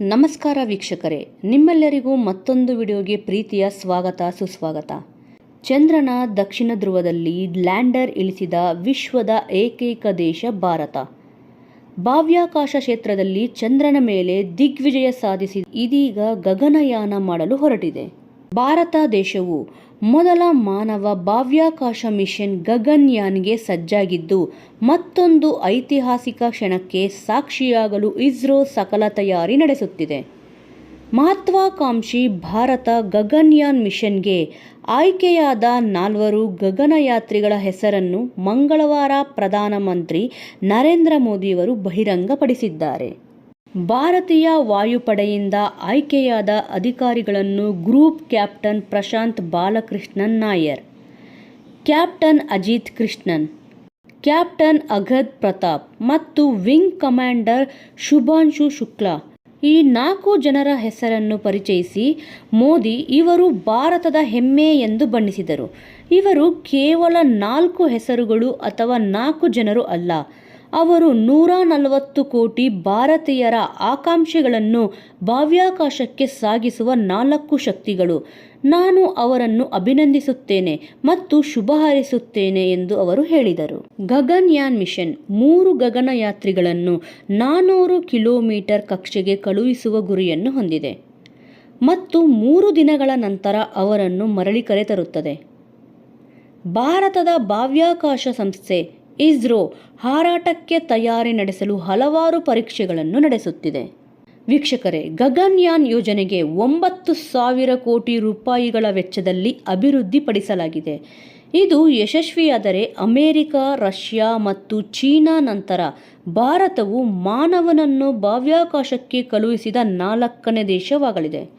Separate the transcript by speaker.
Speaker 1: ನಮಸ್ಕಾರ ವೀಕ್ಷಕರೇ, ನಿಮ್ಮೆಲ್ಲರಿಗೂ ಮತ್ತೊಂದು ವಿಡಿಯೋಗೆ ಪ್ರೀತಿಯ ಸ್ವಾಗತ, ಸುಸ್ವಾಗತ. ಚಂದ್ರನ ದಕ್ಷಿಣ ಧ್ರುವದಲ್ಲಿ ಲ್ಯಾಂಡರ್ ಇಳಿಸಿದ ವಿಶ್ವದ ಏಕೈಕ ದೇಶ ಭಾರತ. ಬಾಹ್ಯಾಕಾಶ ಕ್ಷೇತ್ರದಲ್ಲಿ ಚಂದ್ರನ ಮೇಲೆ ದಿಗ್ವಿಜಯ ಸಾಧಿಸಿ ಇದೀಗ ಗಗನಯಾನ ಮಾಡಲು ಹೊರಟಿದೆ. ಭಾರತ ದೇಶವು ಮೊದಲ ಮಾನವ ಬಾಹ್ಯಾಕಾಶ ಮಿಷನ್ ಗಗನ್ಯಾನ್ಗೆ ಸಜ್ಜಾಗಿದ್ದು, ಮತ್ತೊಂದು ಐತಿಹಾಸಿಕ ಕ್ಷಣಕ್ಕೆ ಸಾಕ್ಷಿಯಾಗಲು ಇಸ್ರೋ ಸಕಲ ತಯಾರಿ ನಡೆಸುತ್ತಿದೆ. ಮಹತ್ವಾಕಾಂಕ್ಷಿ ಭಾರತ ಗಗನ್ಯಾನ್ ಮಿಷನ್ಗೆ ಆಯ್ಕೆಯಾದ ನಾಲ್ವರು ಗಗನಯಾತ್ರಿಗಳ ಹೆಸರನ್ನು ಮಂಗಳವಾರ ಪ್ರಧಾನಮಂತ್ರಿ ನರೇಂದ್ರ ಮೋದಿಯವರು ಬಹಿರಂಗಪಡಿಸಿದ್ದಾರೆ. ಭಾರತೀಯ ವಾಯುಪಡೆಯಿಂದ ಆಯ್ಕೆಯಾದ ಅಧಿಕಾರಿಗಳನ್ನು group captain Prashanth Balakrishnan Nair, captain Ajit Krishnan, captain Angad Pratap ಮತ್ತು ವಿಂಗ್ ಕಮಾಂಡರ್ ಶುಭಾಂಶು ಶುಕ್ಲಾ. ಈ ನಾಲ್ಕು ಜನರ ಹೆಸರನ್ನು ಪರಿಚಯಿಸಿ ಮೋದಿ ಇವರು ಭಾರತದ ಹೆಮ್ಮೆ ಎಂದು ಬಣ್ಣಿಸಿದರು. ಇವರು ಕೇವಲ ನಾಲ್ಕು ಹೆಸರುಗಳು ಅಥವಾ ನಾಲ್ಕು ಜನರು ಅಲ್ಲ ಅವರು ನೂರ ನಲವತ್ತು ಕೋಟಿ ಭಾರತೀಯರ ಆಕಾಂಕ್ಷೆಗಳನ್ನು ಬಾಹ್ಯಾಕಾಶಕ್ಕೆ ಸಾಗಿಸುವ ನಾಲ್ಕು ಶಕ್ತಿಗಳು. ನಾನು ಅವರನ್ನು ಅಭಿನಂದಿಸುತ್ತೇನೆ ಮತ್ತು ಶುಭ ಹಾರೈಸುತ್ತೇನೆ ಎಂದು ಅವರು ಹೇಳಿದರು. ಗಗನ್ಯಾನ್ ಮಿಷನ್ ಮೂರು ಗಗನಯಾತ್ರಿಗಳನ್ನು ನಾನೂರು ಕಿಲೋಮೀಟರ್ ಕಕ್ಷೆಗೆ ಕಳುಹಿಸುವ ಗುರಿಯನ್ನು ಹೊಂದಿದೆ ಮತ್ತು ಮೂರು ದಿನಗಳ ನಂತರ ಅವರನ್ನು ಮರಳಿ ಕರೆತರುತ್ತದೆ ಭಾರತದ ಬಾಹ್ಯಾಕಾಶ ಸಂಸ್ಥೆ ಇಸ್ರೋ ಹಾರಾಟಕ್ಕೆ ತಯಾರಿ ನಡೆಸಲು ಹಲವಾರು ಪರೀಕ್ಷೆಗಳನ್ನು ನಡೆಸುತ್ತಿದೆ. ವೀಕ್ಷಕರೇ, ಗಗನ್ಯಾನ್ ಯೋಜನೆಗೆ ಒಂಬತ್ತು ಸಾವಿರ ಕೋಟಿ ರೂಪಾಯಿಗಳ ವೆಚ್ಚದಲ್ಲಿ ಅಭಿವೃದ್ಧಿಪಡಿಸಲಾಗಿದೆ. ಇದು ಯಶಸ್ವಿಯಾದರೆ ಅಮೆರಿಕ, ರಷ್ಯಾ ಮತ್ತು ಚೀನಾ ನಂತರ ಭಾರತವು ಮಾನವನನ್ನು ಬಾಹ್ಯಾಕಾಶಕ್ಕೆ ಕಳುಹಿಸಿದ ನಾಲ್ಕನೇ ದೇಶವಾಗಲಿದೆ.